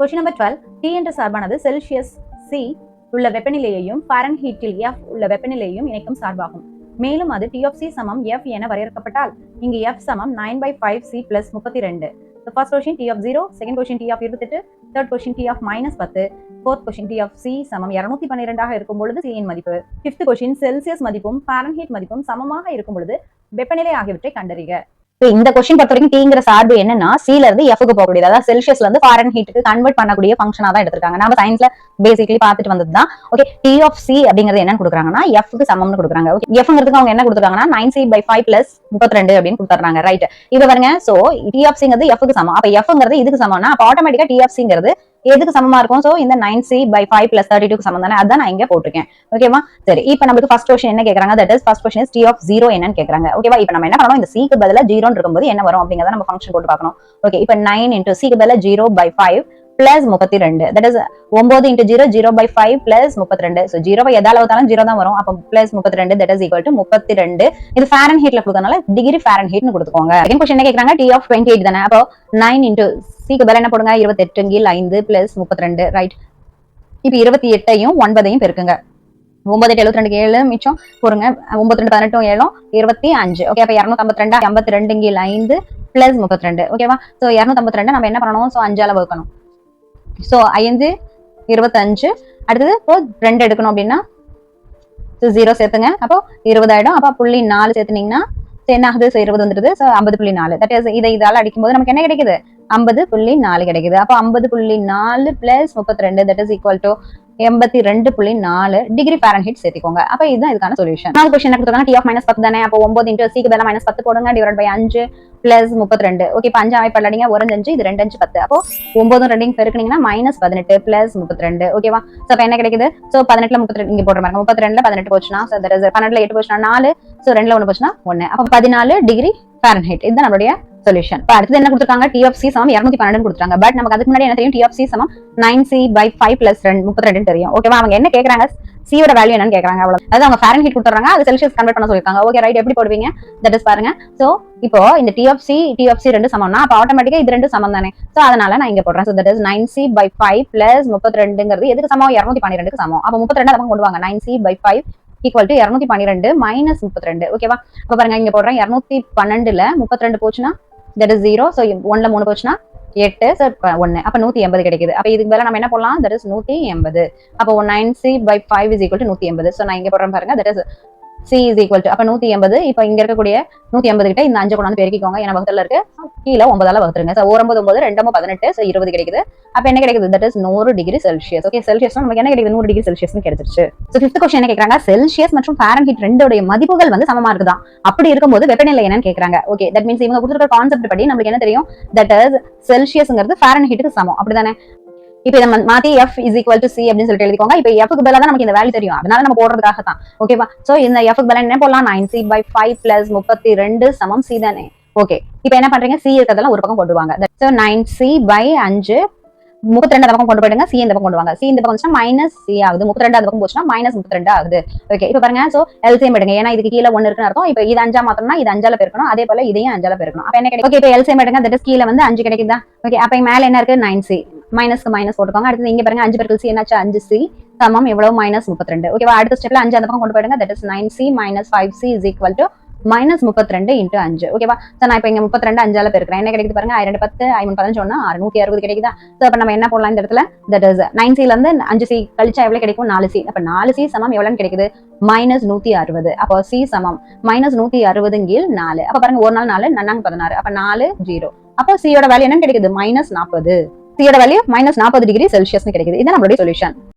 Question number twelve D என்ற சார்பானது Celsius C உள்ள வெப்பநிலையையும் ஃபாரன்ஹீட்டில் எஃப் உள்ள வெப்பநிலையையும் இணைக்கும் சார்பாகும். மேலும் அது டி ஆஃப் சி சமம் எஃப் என வரையறுக்கப்பட்டால் இங்கு எஃப் சமம் nine by five C plus முப்பத்தி ரெண்டு first question T of zero second question T of இருபத்தெட்டு third question T of minus பத்து fourth question T of C சமம் இரநூத்தி பன்னிரெண்டாக இருக்கும் பொழுது சியின் மதிப்பு. ஃபிஃப்த் கொஸ்டின் செல்சியஸ் மதிப்பும் ஃபாரன்ஹீட் மதிப்பும் சமமாக இருக்கும் பொழுது வெப்பநிலை ஆகியவற்றை கண்டறிக. இந்த கொஸ்டின் பொறுத்த வரைக்கும் டீங்கிற சார்பு என்னன்னா சில இருந்து எஃப்க்கு போகக்கூடியது. அதாவது செல்சியஸ்ல இருந்து ஃபாரன் ஹீட்டுக்கு கன்வெர்ட் பண்ணக்கூடிய ஃபங்க்ஷனா தான் எடுத்திருக்காங்க. நம்ம சயின்ஸ்ல பேசிக்கலி பார்த்துட்டு வந்தது தான் ஓகே டி ஆஃப் சி அப்படிங்கிறது என்னன்னு கொடுக்குறாங்கன்னா எஃப்க்கு சமம்னு கொடுக்குறாங்க. ஓகே எஃப்ங்கிறதுக்கு அவங்க என்ன கொடுத்துருக்காங்கன்னா nine C by five plus முப்பத்தி ரெண்டு அப்படின்னு கொடுத்துறாங்க ரைட் இது பாருங்க. சோ டி ஆஃப் சிங்கிறது எஃப்க்கு சமம். அப்ப எஃப்ங்கிறது இதுக்கு சமம்னா அப்ப ஆட்டோமேட்டிக்கா டி ஆஃப் சிங்கிறது எதுக்கு சமமா இருக்கும்? சோ இந்த nine C by five plus thirty டூக்கு சமம் தானே? அதான் நான் இங்க போட்டிருக்கேன். ஓகேவா சரி இப்போ நம்மளுக்கு ஃபர்ஸ்ட் கொஸ்டின் என்ன கேக்குறாங்க? That is first question T of zero என்னன்னு கேக்குறாங்க. ஓகேவா இப்போ நம்ம என்ன பண்ணணும்? இந்த சிக்கு பதில ஜீரோன்னு இருக்கும்போது என்ன வரும்? அப்படிங்கறத நம்ம ஃபங்க்ஷன் போட்டு பார்க்கணும். ஓகே இப்போ நைன் இன்டூ சிக்கு பதிலா ஜீரோ பை ஃபைவ் பிளஸ் முப்பத்தி ரெண்டு தட் இஸ் ஒன்பது into zero zero by five plus முப்பத்தி ரெண்டு ஸோ ஜீரோவை எதாவது வந்தாலும் ஜீரோ தான் வரும். அப்போ பிளஸ் முப்பத்தி ரெண்டு தட் இஸ் ஈக்குவல் டு முப்பத்தி ரெண்டு இது ஃபேரன் ஹீட்ல கொடுத்தனால டிகிரி ஃபேரன் ஹீட்னு கொடுத்துக்கோங்க. செகண்ட் கொஸ்டின் என்ன கேக்குறாங்க? டி ஆஃப் டுவெண்ட்டி எயிட் தானே? அப்போ நைன் இன்டூ சிக்கு பதில் என்ன போடுங்க? இருபத்தெட்டு கீழ் ஐந்து பிளஸ் முப்பத்தி ரெண்டு ரைட் இப்போ இருபத்தி எட்டையும் ஒன்பதையும் பெருக்குங்க. ஒன்பது எட்டு எழுபத்தி ரெண்டு ஏழு மிச்சம் பொறுங்க. ஒன்பத்தி ரெண்டு பதினெட்டும் ஏழும் இருபத்தி அஞ்சு. ஓகே அப்ப இரநூத்தி ஐம்பத்தி ரெண்டு ஐம்பத்தி ரெண்டு கீழ் ஐந்து பிளஸ் முப்பத்தி ரெண்டு ஓகேவா ஸோ இரநூத்தி ஐம்பத்தி ரெண்டு நம்ம என்ன பண்ணணும்? ஸோ அஞ்சால வகுக்கணும். ஸோ ஐந்து இருபத்தஞ்சு. அடுத்தது இப்போ ரெண்டு எடுக்கணும் அப்படின்னா ஜீரோ சேர்த்துங்க. அப்போ இருபதாயிடும் அப்போ புள்ளி நாலு சேர்த்துனீங்கன்னா என்ன ஆகுது? ஸோ இருபது வந்துடுது. ஸோ ஐம்பது புள்ளி நாலு. தட் இஸ் இதை இதால அடிக்கும்போது நமக்கு என்ன கிடைக்குது? ஐம்பது புள்ளி நாலு கிடைக்குது. அப்போ ஐம்பது புள்ளி நாலு பிளஸ் முப்பத்தி ரெண்டு தட் இஸ் ஈக்குவல் டு எண்பத்தி ரெண்டு புள்ளி நாலு டிகிரி ஃபேரன்ஹீட் சேர்த்துக்கோங்க. அப்ப இதுதான் இதுக்கான சொல்யூஷன் நாலு கொஸ்டின் என்ன கொடுத்தாங்க டி ஆஃப் மைனஸ் பத்து தானே? அப்போ ஒன்பது இன்ட்டு சிக்கு பதிலாக மைனஸ் பத்து போடுங்க டிவைட் பை அஞ்சு பிளஸ் முப்பத்தி ரெண்டு. ஓகே இப்போ அஞ்சு அமைப்படலீங்க ஒரு அஞ்சு இது ரெண்டு அஞ்சு பத்து. அப்போ ஒன்பதும் ரெண்டையும் பெருக்குனீங்கன்னா மைனஸ் பதினெட்டு பிளஸ் முப்பத்தி ரெண்டு. ஓகேவா ஸோ அப்போ என்ன கிடைக்குது? ஸோ பதினெட்டுல முப்பத்தி ரெண்டு இங்க போடுற மாதிரி முப்பத்தி ரெண்டுல பதினெட்டு போச்சுன்னா பன்னெண்டுல எட்டு போச்சுன்னா நாலு ஸோ ரெண்டுல ஒன்று போச்சுன்னா ஒன்று அப்போ பதினாலு டிகிரி பேரன்ஹைட் இதுதான் நம்மளுடைய சொல்யூஷன் இப்போ அடுத்தது என்ன கொடுத்துருக்காங்க? டி ஆஃப் சி சமம் இரநூத்தி பன்னெண்டு கொடுத்துருக்காங்க. பட் நமக்கு அதுக்கு முன்னாடி என்ன தெரியும்? டி ஆஃப் சி சமம் nine C by five plus ரெண்டு முப்பத்தி ரெண்டு தெரியும் ஓகேவா அவங்க என்ன கேட்கறாங்க சியோட வேல்யூ என்னன்னு கேட்கறாங்க அவ்வளவு. அதாவது அவங்க ஃபேரன் ஹீட் கொடுத்துறாங்க அது செல்சியஸ் கன்வெர்ட் பண்ண சொல்லிருக்காங்க ஓகே ரைட் எப்படி போடுவீங்க? தட் இஸ் பாருங்க. சோ இப்போ இந்த டிஎஃப்சி டிஎஃப்சி சி ரெண்டு சமம்னா அப்போ ஆட்டோமேட்டிக்கா இது ரெண்டு சமம் தானே. சோ அதனால நான் இங்க போடுறேன். So that is nine C by five plus முப்பத்தி ரெண்டுங்கிறது எதுக்கு சமம்? இரநூத்தி பன்னிரெண்டுக்கு சமம். அப்போ முப்பத்தி ரெண்டு கொண்டு வாங்க. Nine C by five equal to இரநூத்தி பன்னிரெண்டு மைனஸ் முப்பத்தி ரெண்டு ஓகேவா அப்போ பாருங்க இங்க போடுறேன். இரநூத்தி பன்னெண்டுல முப்பத்தி ரெண்டு போச்சுன்னா தட் இஸ் ஜீரோ ஸோ ஒன்ல மூணு போச்சுன்னா எட்டு சார் ஒன்னு அப்போ நூத்தி எண்பது கிடைக்குது. அப்போ இதுக்கு மேல நம்ம என்ன போடலாம்? தட் இஸ் நூத்தி எண்பது. அப்போ nine C by five is equal to நூத்தி எண்பது. ஸோ நான் இங்க போடுறேன் பாருங்க. That is C is equal to அப்போ நூத்தி எண்பது இப்போ இங்க இருக்கக்கூடிய நூத்தி எண்பது கிட்ட இந்த அஞ்சு கொண்டாந்து பெருக்கிக்கோங்க. ஏன்னா வகுத்துல இருக்கு. கீழே ஒன்பதால வகுத்துருங்க. ஸோ ஒன்பது ஒன்பது ரெண்டும் பதினெட்டு ஸோ இருபது கிடைக்குது. அப்போ என்ன கிடைக்குது? தட் இஸ் நூறு டிகிரி செல்சியஸ் ஓகே செல்சியஸ் நமக்கு என்ன கிடைக்குது? நூறு டிகிரி செல்சியஸ் கிடைச்சிருச்சு. ஸோ ஃபிஃப்த் கொஸ்டின் என்ன கேக்குறாங்க? செல்சியஸ் மற்றும் ஃபேரன் ஹீட் ரெண்டோடைய மதிப்புகள் வந்து சமமா இருக்குதான் அப்படி இருக்கும்போது வெப்பநிலை என்னன்னு கேட்கறாங்க ஓகே தட் மீன்ஸ் இவங்க கொடுத்துருக்க கான்செப்ட் படி நமக்கு என்ன தெரியும்? தட் இஸ் செல்சியஸ்ங்கிறது ஃபேரன் ஹீட்டுக்கு சமம். அப்படிதானே? இப்போ நம்ம மாத்தி F is equal to C அப்படின்னு சொல்லிட்டு எழுதிக்கோங்க. இப்போ எஃப்க்கு பதிலாக தான் நமக்கு இந்த வேல்யூ தெரியும். அதனால நம்ம போடுறதுக்காக தான். ஓகேவா சோ இந்த எஃப்க்கு பதிலாக என்ன போடலாம்? Nine C by five plus முப்பத்தி ரெண்டு சமம் சி தானே. ஓகே இப்போ என்ன பண்றீங்க? சி இருக்கிறதெல்லாம் ஒரு பக்கம் கொண்டுவாங்க. ஸோ நைன் சி பை அஞ்சு முப்பத்தி ரெண்டு பக்கம் கொண்டு போயிடுங்க. சி இந்த பக்கம் கொண்டு வாங்க. சி இந்த பக்கம் வந்துச்சுன்னா மைனஸ் சி ஆகுது. முப்பத்தி ரெண்டு பக்கம் போச்சுன்னா மைனஸ் முப்பத்தி ரெண்டு ஆகுது. ஓகே இப்போ பாருங்க. சோ எல்சிஎம் எடுங்க. ஏன்னா இதுக்கு கீழே ஒன்று இருக்குன்னு அர்த்தம். இப்போ இது அஞ்சா மாத்தணும்னா இது அஞ்சால பெருக்கணும். அதே போல இதையும் அஞ்சால பெருக்கணும். அப்ப என்ன கிடைக்கும்? ஓகே இப்போ எல்சிஎம் எடுங்க. தட் கீழே வந்து அஞ்சு கிடைக்குதா? ஓகே அப்ப மேல என்ன இருக்கு? நைன் சி மைனஸ்க்கு மைனஸ் போட்டுக்கோங்க. அடுத்து இங்க பாருங்க அஞ்சு பேருக்கு சி என்னாச்சு? அஞ்சு சி சமம் எவ்வளவு? மைனஸ் முப்பத்தி ரெண்டு ஓகேவா அடுத்த ஸ்டெப்ல அஞ்சு அந்த பக்கம் கொண்டு போயிடுங்க. That is nine C minus five C is equal to minus முப்பத்தி ரெண்டு இன்ட்டு அஞ்சு ஓகேவா நான் இப்போ இங்க முப்பத்தி ரெண்டு அஞ்சால பெருக்கிறேன். என்ன கிடைக்குது பாருங்க? ரெண்டு பத்து ஐம்பது பதினஞ்சு ஒன்று ஆறு நூத்தி அறுபது கிடைக்குதா? ஸோ அப்போ நம்ம என்ன போடலாம் இந்த இடத்துல? தட் இஸ் நைன் சில இருந்து அஞ்சு சி கழிச்சா எவ்வளவு கிடைக்கும்? நாலு சி அப்போ நாலு சி சமம் எவ்வளோன்னு கிடைக்குது? மைனஸ் நூத்தி அறுபது. அப்போ சி சமம். மைனஸ் நூத்தி அறுபதுங்கில் நாலு. அப்போ பாருங்க ஒரு நாள் நாலு நன்னாங்க பதினாறு. அப்போ நாலு ஜீரோ அப்போ சியோட வேல்யூ என்ன கிடைக்குது? மைனஸ் நாற்பது சியோட வேல்யூ மைனஸ் நாற்பது டிகிரி செல்சியஸ் கிடைக்குது. இது நம்மளுடைய சொல்யூஷன்